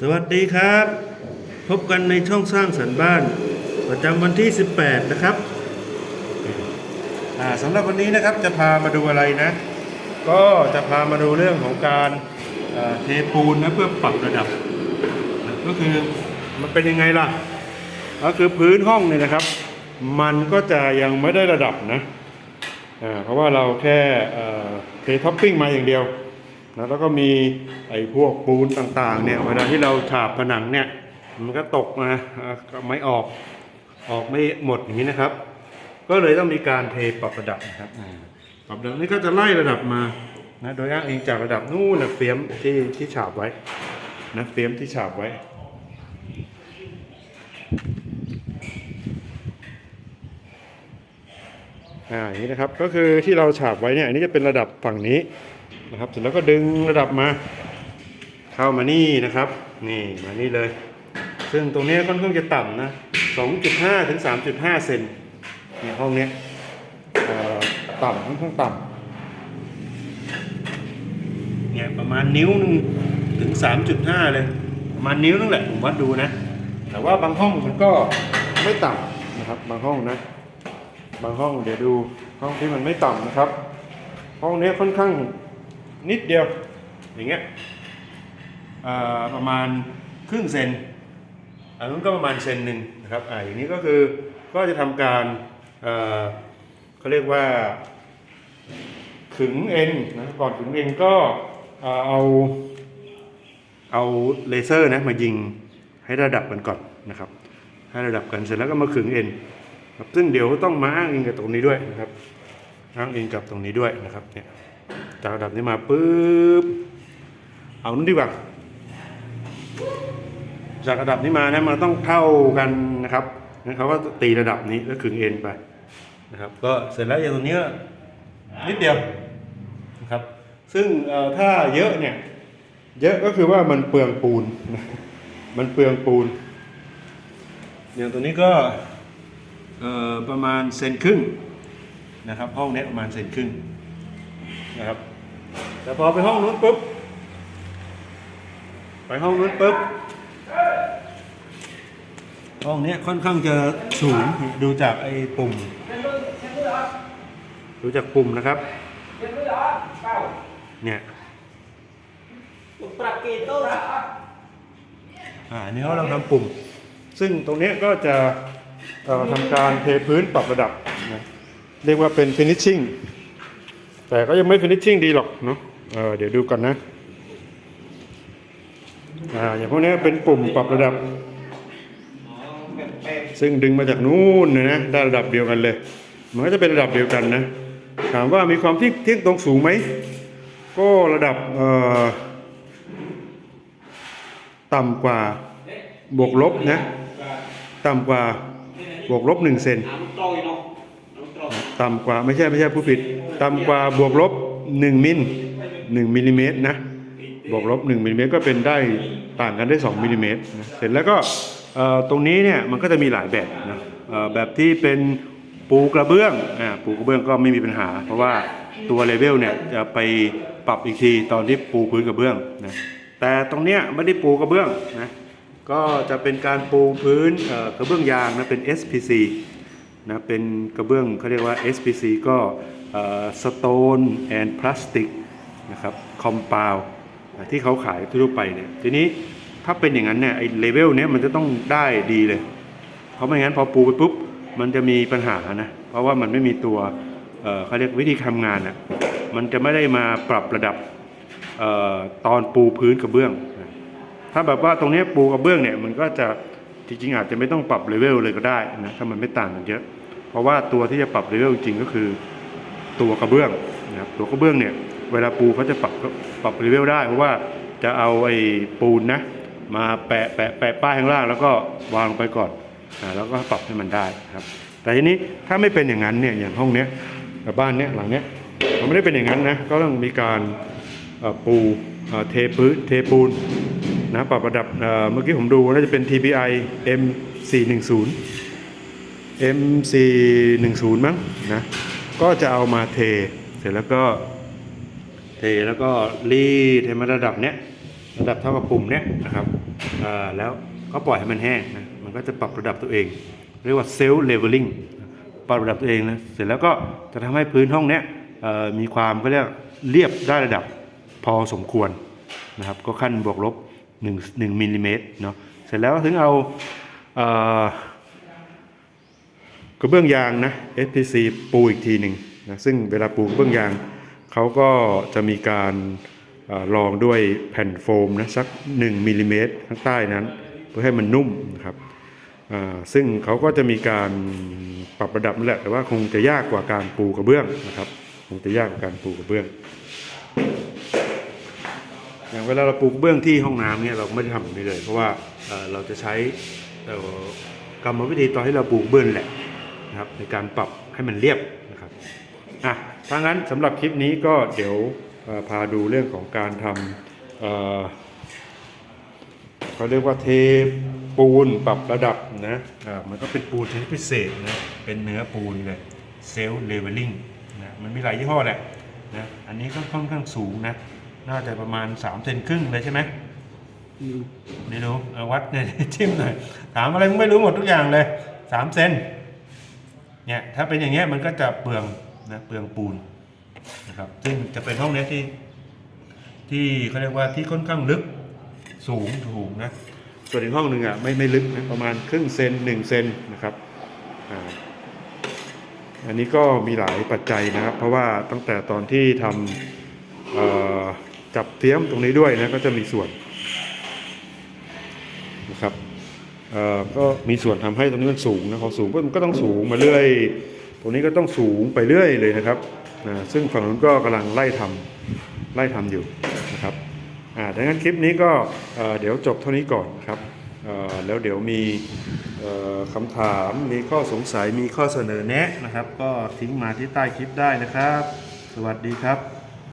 สวัสดีครับ พบกันในช่องสร้างสรรค์บ้าน ประจำวันที่ 18 นะครับสำหรับวันนี้นะครับจะพามาดูอะไรนะ ก็จะพามาดูเรื่องของการเทปูนนะเพื่อปรับระดับ ก็คือมันเป็นยังไงล่ะ ก็คือพื้นห้องเนี่ยนะครับ มันก็จะยังไม่ได้ระดับนะเพราะว่าเราแค่เทท็อปปิ้งมาอย่างเดียว นะแล้วก็มีไอ้พวกปูนต่างๆเนี่ยเวลาที่เราฉาบผนังเนี่ยมันก็ตกมาอ่าไม่ออกออกไม่หมดอย่างนี้นะครับ ก็เลยต้องมีการเทปรับระดับนะครับอ่าปรับระดับนี้ก็จะไล่ระดับมานะโดยอ้างอิงจากระดับนู่นนะเฟียมที่ที่ฉาบไว้นะเฟียมที่ฉาบไว้อ่าอย่างนี้นะครับก็คือที่เราฉาบไว้เนี่ยอันนี้จะเป็นระดับฝั่งนี้ นะครับ เสร็จแล้วก็ดึงระดับมา เข้ามานี่นะครับ นี่มานี่เลย ซึ่งตรงนี้ค่อนข้างจะต่ำนะ 2.5 ถึง 3.5 เซนเนี่ยห้องนี้ต่ำค่อนข้างต่ำเนี่ยประมาณนิ้วหนึงถึง 3.5 เลย ประมาณนิ้วนึงแหละผมวัดดูนะ แต่ว่าบางห้องมันก็ไม่ต่ำนะครับ บางห้องนะ บางห้องเดี๋ยวดูห้องที่มันไม่ต่ำนะครับ ห้องนี้ค่อนข้าง นิดเดียวอย่างเงี้ยประมาณครึ่งเซนอันนู้นก็ประมาณเซนหนึ่งนะครับอ่าอย่างนี้ก็คือก็จะทำการเอ่อเขาเรียกว่าขึงเอ็นนะก่อนขึงเอ็นก็เอ่อเอาเอาเลเซอร์นะมายิงให้ระดับกันก่อนนะครับ ให้ระดับกันเสร็จแล้วก็มาขึงเอ็นครับซึ่งเดี๋ยวต้องมาอ้างอิงกับตรงนี้ด้วยนะครับอ้างอิงกับตรงนี้ด้วยนะครับเนี่ย จากระดับนี้มาปุ๊บ เอานู้นดีกว่า จากระดับนี้มานะมันต้องเท่ากันนะครับงั้นเขาก็ตีระดับนี้แล้วขึงเอ็นไปนะครับ ก็เสร็จแล้วอย่างตรงนี้นิดเดียวนะครับ ซึ่งถ้าเยอะเนี่ย เยอะก็คือว่ามันเปลืองปูน มันเปลืองปูน อย่างตัวนี้ก็ประมาณเซนครึ่งนะครับ ห้องนี้ประมาณเซนครึ่งนะครับ แต่พอไปห้องนู้นปุ๊บ ไปห้องนู้นปุ๊บ ห้องนี้ค่อนข้างจะสูงดูจากไอ้ปุ่ม ดูจากปุ่มนะครับ เนี่ยปรับเกณฑ์โต้ละอ่าอันนี้เขาเราทำปุ่ม ซึ่งตรงนี้ก็จะทำการเทพื้นปรับระดับนะเรียกว่าเป็น finishing แต่ก็ยังไม่ finishing ดีหรอกเนาะ เออเดี๋ยวดูก่อนนะ อ่า อย่างพวกนี้เป็นปุ่มปรับระดับ ซึ่งดึงมาจากนู่นนะนะ ได้ระดับเดียวกันเลย มันก็จะเป็นระดับเดียวกันนะ ถามว่ามีความที่เที่ยงตรงสูงไหม ก็ระดับเอ่อต่ำกว่าบวกลบนะ ต่ำกว่าบวกลบหนึ่งเซนตรอยเนาะน้ำตรต่ำกว่าไม่ใช่ไม่ใช่ผู้ผิด ต่ำกว่าบวกลบหนึ่งมิล หนึ่งมิลลิเมตรนะบวกลบ1มิลลิเมตรก็เป็นได้ต่างกันได้2มิลลิเมตรนะเสร็จแล้วก็ตรงนี้เนี่ยมันก็จะมีหลายแบบนะแบบที่เป็นปูกระเบื้องอ่าปูกระเบื้องก็ไม่มีปัญหา เพราะว่าตัวเลเวลเนี่ยจะไปปรับอีกทีตอนที่ปูพื้นกระเบื้องนะแต่ตรงเนี้ยไม่ได้ปูกระเบื้องนะก็จะเป็นการปูพื้นกระเบื้องยางนะเป็น SPC นะเป็นกระเบื้องเขาเรียกว่า SPC ก็ Stone and Plastic นะครับคอมเปลที่เขาขายทั่วไปเนี่ยทีนี้ถ้าเป็นอย่างนั้นเนี่ยไอ้เลเวลเนี้ยมันจะต้องได้ดีเลย เพราะไม่งั้นพอปูไปปุ๊บมันจะมีปัญหานะ เพราะว่ามันไม่มีตัวเเขาเรียกวิธีทำงานอะมันจะไม่ได้มาปรับระดับออตอนปูพื้นกระเบื้อง ถ้าแบบว่าตรงนี้ปูกระเบื้องเนี่ยมันก็จะจริงๆอาจจะไม่ต้องปรับเลเวลเลยก็ได้นะถ้ามันไม่ต่างกันเยอะ เพราะว่าตัวที่จะปรับเลเวลจริงก็คือตัวกระเบื้องนะครับตัวกระเบื้องเนี่ย เวลาปูเขาจะปรับปรับเลเวลได้เพราะว่าจะเอาไอ้ปูนนะมาแปะแปะแปะป้ายข้างล่าง แล้วก็วางลงไปก่อนอ่าแล้วก็ปรับให้มันได้ครับ แต่ทีนี้ถ้าไม่เป็นอย่างนั้นเนี่ยอย่างห้องเนี้ยบ้านเนี้ยหลังเนี้ยมันไม่ได้เป็นอย่างนั้นนะก็ต้องมีการปูเทพื้นเทปูนนะปรับระดับเมื่อกี้ผมดูน่าจะเป็น TPI M410 M410 มั้งนะก็จะเอามาเทเสร็จแล้วก็ แล้วก็รีดให้มันระดับเนี้ยระดับเท่ากับปุ่มเนี้ยนะครับแล้วก็ปล่อยให้มันแห้งนะมันก็จะปรับระดับตัวเอง เรียกว่าเซลล์เลเวลลิ่งปรับระดับตัวเองนะเสร็จแล้วก็จะทำให้พื้นห้องเนี้ยมีความก็เรียกเรียบได้ระดับพอสมควรนะครับ ก็ขั้นบวกลบ1 1มิลลิเมตรเนาะเสร็จแล้วถึงเอาเอ่อกระเบื้องยางนะ SPC ปูอีกทีหนึ่งนะซึ่งเวลาปูกระเบื้องยาง เขาก็จะมีการออรองด้วยแผ่นโฟมนะสัก 1มิลลิเมตรข้างใต้นั้น เพื่อให้มันนุ่มนะครับซึ่งเขาก็จะมีการปรับระดับนั่นแหละแต่ว่าคงจะยากกว่าการปูกระเบื้องนะครับ คงจะยากกว่าการปูกระเบื้อง อย่างเวลาเราปูกระเบื้องที่ห้องน้ำเนี่ยเราไม่ได้ทำแบบนี้เลย เพราะว่าเราจะใช้กรรมวิธีตอนที่เราปูกระเบื้องแหละนะครับในการปรับให้มันเรียบนะครับ อะถ้างั้นสำหรับคลิปนี้ก็เดี๋ยวเอ่อพาดูเรื่องของการทำเอ่อเขาเรียกว่าเทปูนปรับระดับนะอ่ามันก็เป็นปูนชนิดพิเศษนะ เป็นเนื้อปูนเลยเซลล์เลเวลลิ่งนะ มันมีหลายยี่ห้อแหละนะ อันนี้ก็ค่อนข้างสูงนะ น่าจะประมาณ3เซนครึ่งเลยใช่ไหมไม่รู้เอาวัดเนี่ยจิ้มหน่อย ถามอะไรมึงไม่รู้หมดทุกอย่างเลย3เซนเนี่ยถ้าเป็นอย่างเงี้ยมันก็จะเปลือง นะเปลืองปูนนะครับซึ่งจะเป็นห้องเนี้ที่ ที่เขาเรียกว่าที่ค่อนข้างลึกสูงสูงนะส่วนอีกห้องหนึ่งอะไม่ไม่ลึกนะประมาณครึ่งเซนหนึ่งเซนนะครับอ่าอันนี้ก็มีหลายปัจจัยนะครับ เพราะว่าตั้งแต่ตอนที่ทำจับเทียมตรงนี้ด้วยนะก็จะมีส่วนนะครับก็มีส่วนทำให้ตรงนี้มันสูงนะพอสูงปุ๊บมันก็ต้องสูงมาเรื่อย ตรงนี้ก็ต้องสูงไปเรื่อยเลยนะครับนะซึ่งฝั่งนู้นก็กำลังไล่ทำไล่ทำอยู่นะครับอ่าดังนั้นคลิปนี้ก็เดี๋ยวจบเท่านี้ก่อนครับแล้วเดี๋ยวมีคำถามมีข้อสงสัยมีข้อเสนอแนะนะครับ ก็ทิ้งมาที่ใต้คลิปได้นะครับ สวัสดีครับ